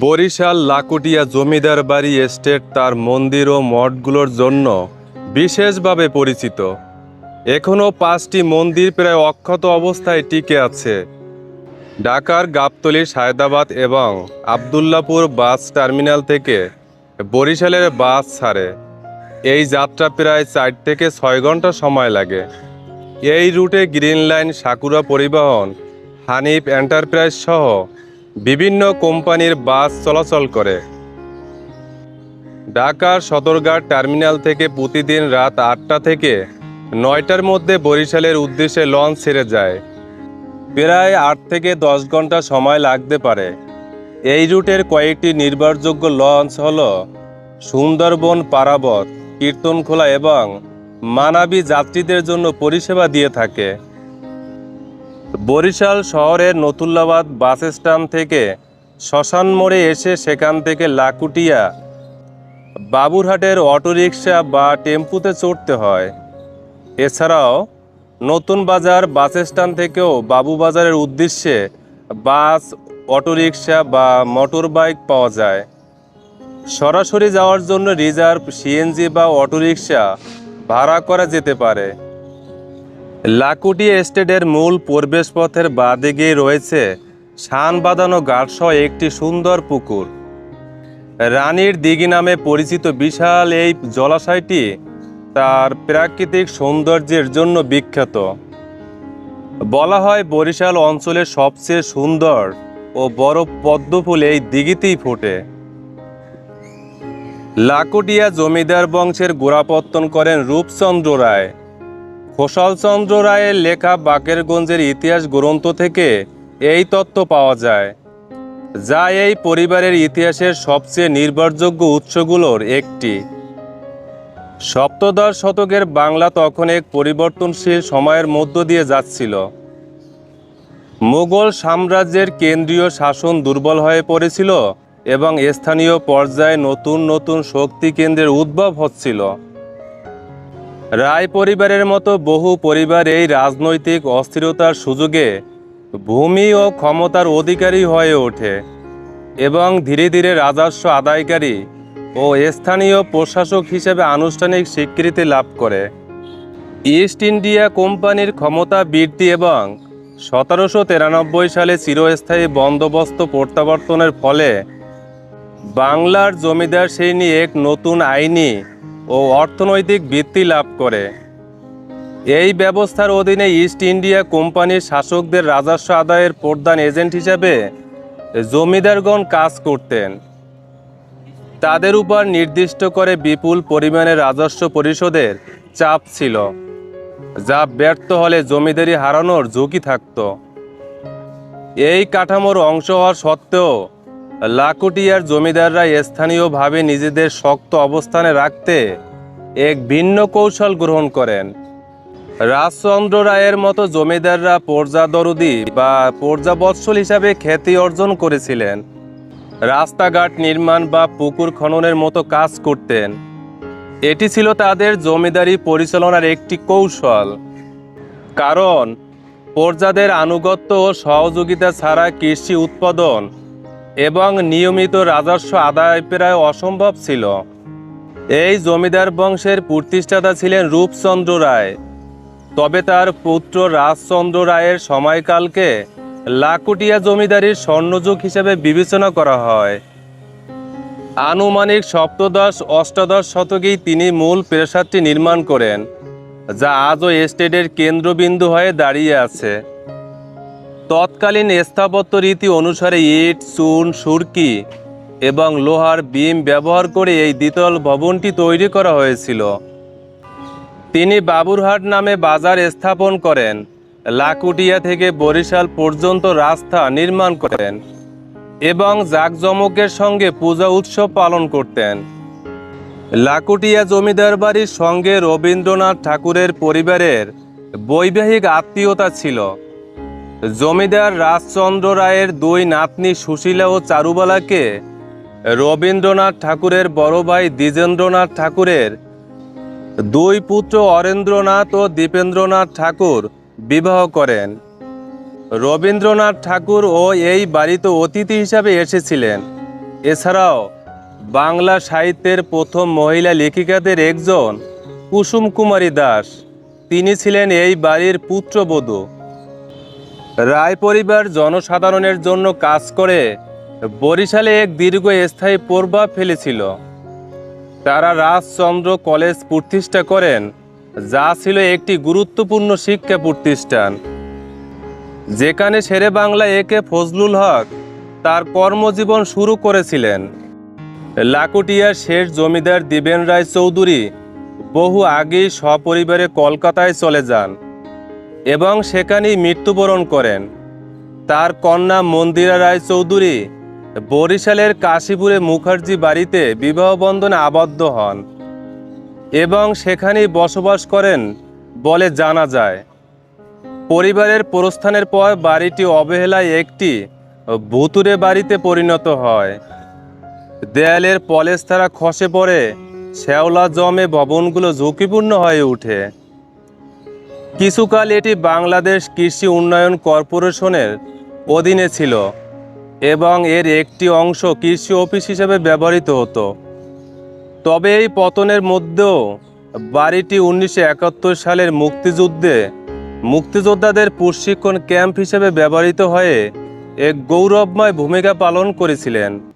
বরিশাল লাকুটিয়া জমিদার বাড়ি এস্টেট তার মন্দির ও মঠগুলোর জন্য বিশেষভাবে পরিচিত। এখনও পাঁচটি মন্দির প্রায় অক্ষত অবস্থায় টিকে আছে। ঢাকার গাবতলি, সায়দাবাদ এবং আবদুল্লাপুর বাস টার্মিনাল থেকে বরিশালের বাস ছাড়ে। এই যাত্রা প্রায় চার থেকে ছয় ঘণ্টা সময় লাগে। এই রুটে গ্রিন লাইন, সাকুরা পরিবহন, হানিফ এন্টারপ্রাইজ সহ বিভিন্ন কোম্পানির বাস চলাচল করে। ঢাকার সদরঘাট টার্মিনাল থেকে প্রতিদিন রাত আটটা থেকে নয়টার মধ্যে বরিশালের উদ্দেশ্যে লঞ্চ ছেড়ে যায়। প্রায় আট থেকে দশ ঘণ্টা সময় লাগতে পারে। এই রুটের কয়েকটি নির্ভরযোগ্য লঞ্চ হল সুন্দরবন পারাবত কীর্তনখোলা এবং মানাবী যাত্রীদের জন্য পরিষেবা দিয়ে থাকে। বরিশাল শহরের নতুল্লাবাদ বাস স্ট্যান্ড থেকে শ্মশান মোড়ে এসে সেখান থেকে লাকুটিয়া বাবুরহাটের অটোরিকশা বা টেম্পুতে চড়তে হয়। এছাড়াও নতুন বাজার বাস স্ট্যান্ড থেকেও বাবুবাজারের উদ্দেশ্যে বাস, অটোরিকশা বা মোটর বাইক পাওয়া যায়। সরাসরি যাওয়ার জন্য রিজার্ভ, সিএনজি বা অটোরিকশা ভাড়া করা যেতে পারে। লাকুটিয়া এস্টেটের মূল প্রবেশ পথের বাদিকে রয়েছে শান বাঁধানো গাঢ়সহ একটি সুন্দর পুকুর। রানীর দিঘি নামে পরিচিত বিশাল এই জলাশয়টি তার প্রাকৃতিক সৌন্দর্যের জন্য বিখ্যাত। বলা হয় বরিশাল অঞ্চলের সবচেয়ে সুন্দর ও বড় পদ্মফুল এই দিঘিতেই ফোটে। লাকুটিয়া জমিদার বংশের গোড়াপত্তন করেন রূপচন্দ্র রায়। খোসালচন্দ্র রায়ের লেখা বাকেরগঞ্জের ইতিহাস গ্রন্থ থেকে এই তত্ত্ব পাওয়া যায়, যা এই পরিবারের ইতিহাসের সবচেয়ে নির্ভরযোগ্য উৎসগুলোর একটি। সপ্তদশ শতকের বাংলা তখন এক পরিবর্তনশীল সময়ের মধ্য দিয়ে যাচ্ছিল। মুঘল সাম্রাজ্যের কেন্দ্রীয় শাসন দুর্বল হয়ে পড়েছিল এবং স্থানীয় পর্যায়ে নতুন নতুন শক্তি কেন্দ্রের উদ্ভব হচ্ছিল। রায় পরিবারের মতো বহু পরিবার এই রাজনৈতিক অস্থিরতার সুযোগে ভূমি ও ক্ষমতার অধিকারী হয়ে ওঠে এবং ধীরে ধীরে রাজস্ব আদায়কারী ও স্থানীয় প্রশাসক হিসেবে আনুষ্ঠানিক স্বীকৃতি লাভ করে। ইস্ট ইন্ডিয়া কোম্পানির ক্ষমতা বৃদ্ধি এবং সতেরোশো তিরানব্বই সালে চিরস্থায়ী বন্দোবস্ত প্রত্যাবর্তনের ফলে বাংলার জমিদার শ্রেণি এক নতুন আইনি ও অর্থনৈতিক বৃত্তি লাভ করে। এই ব্যবস্থার অধীনে ইস্ট ইন্ডিয়া কোম্পানির শাসকদের রাজস্ব আদায়ের প্রধান এজেন্ট হিসাবে জমিদারগণ কাজ করতেন। তাদের উপর নির্দিষ্ট করে বিপুল পরিমাণে রাজস্ব পরিষদের চাপ ছিল, যা ব্যর্থ হলে জমিদারি হারানোর ঝুঁকি থাকত। এই কাঠামোর অংশ হওয়া সত্ত্বেও লাকুটিয়ার জমিদাররা স্থানীয়ভাবে নিজেদের শক্ত অবস্থানে রাখতে এক ভিন্ন কৌশল গ্রহণ করেন। রাজচন্দ্র রায়ের মতো জমিদাররা পর্যাদরদি বা পর্যাবৎসল হিসাবে খ্যাতি অর্জন করেছিলেন। রাস্তাঘাট নির্মাণ বা পুকুর খননের মতো কাজ করতেন। এটি ছিল তাদের জমিদারি পরিচালনার একটি কৌশল। কারণ পর্যাদের আনুগত্য ও সহযোগিতা ছাড়া কৃষি উৎপাদন এবং নিয়মিত রাজস্ব আদায় প্রায় অসম্ভব ছিল। এই জমিদার বংশের প্রতিষ্ঠাতা ছিলেন রূপচন্দ্র রায়। তবে তার পুত্র রাজচন্দ্র রায়ের সময়কালকে লাকুটিয়া জমিদারির স্বর্ণযুগ হিসেবে বিবেচনা করা হয়। আনুমানিক সপ্তদশ, অষ্টাদশ শতকেই তিনি মূল প্রাসাদটি নির্মাণ করেন, যা আজও এস্টেটের কেন্দ্রবিন্দু হয়ে দাঁড়িয়ে আছে। তৎকালীন স্থাপত্য রীতি অনুসারে ইট, চুন, সুরকি এবং লোহার বিম ব্যবহার করে এই দ্বিতল ভবনটি তৈরি করা হয়েছিল। তিনি বাবুরহাট নামে বাজার স্থাপন করেন। লাকুটিয়া থেকে বরিশাল পর্যন্ত রাস্তা নির্মাণ করেন এবং জাঁকজমকের সঙ্গে পূজা উৎসব পালন করতেন। লাকুটিয়া জমিদার বাড়ির সঙ্গে রবীন্দ্রনাথ ঠাকুরের পরিবারের বৈবাহিক আত্মীয়তা ছিল। জমিদার রাজচন্দ্র রায়ের দুই নাতনি সুশীলা ও চারুবালাকে রবীন্দ্রনাথ ঠাকুরের বড় ভাই দ্বিজেন্দ্রনাথ ঠাকুরের দুই পুত্র অরেন্দ্রনাথ ও দীপেন্দ্রনাথ ঠাকুর বিবাহ করেন। রবীন্দ্রনাথ ঠাকুর ও এই বাড়িতে অতিথি হিসাবে এসেছিলেন। এছাড়াও বাংলা সাহিত্যের প্রথম মহিলা লেখিকাদের একজন কুসুম কুমারী দাস। তিনি ছিলেন এই বাড়ির পুত্রবধূ। রায় পরিবার জনসাধারণের জন্য কাজ করে বরিশালে এক দীর্ঘ স্থায়ী প্রভাব ফেলেছিল। তারা রাজচন্দ্র কলেজ প্রতিষ্ঠা করেন, যা ছিল একটি গুরুত্বপূর্ণ শিক্ষা প্রতিষ্ঠান। যেখানে শেরে বাংলা একে ফজলুল হক তার কর্মজীবন শুরু করেছিলেন। লাকুটিয়ার শেষ জমিদার দিবেন রায় চৌধুরী বহু আগেই সপরিবারে কলকাতায় চলে যান। এবং সেখানেই মৃত্যুবরণ করেন। তার কন্যা মন্দিরা রায় চৌধুরী বরিশালের কাশীপুরে মুখার্জি বাড়িতে বিবাহবন্ধনে আবদ্ধ হন এবং সেখানেই বসবাস করেন বলে জানা যায়। পরিবারের প্রস্থানের পর বাড়িটি অবহেলায় একটি ভুতুরে বাড়িতে পরিণত হয়। দেয়ালের পলেস্তারা খসে পড়ে, শ্যাওলা জমে ভবনগুলো ঝুঁকিপূর্ণ হয়ে ওঠে। কিছুকাল এটি বাংলাদেশ কৃষি উন্নয়ন কর্পোরেশনের অধীনে ছিল এবং এর একটি অংশ কৃষি অফিস হিসেবে ব্যবহৃত হতো। তবে এই পতনের মধ্যেও বাড়িটি উনিশশো একাত্তর সালের মুক্তিযুদ্ধে মুক্তিযোদ্ধাদের প্রশিক্ষণ ক্যাম্প হিসেবে ব্যবহৃত হয়ে এক গৌরবময় ভূমিকা পালন করেছিলেন।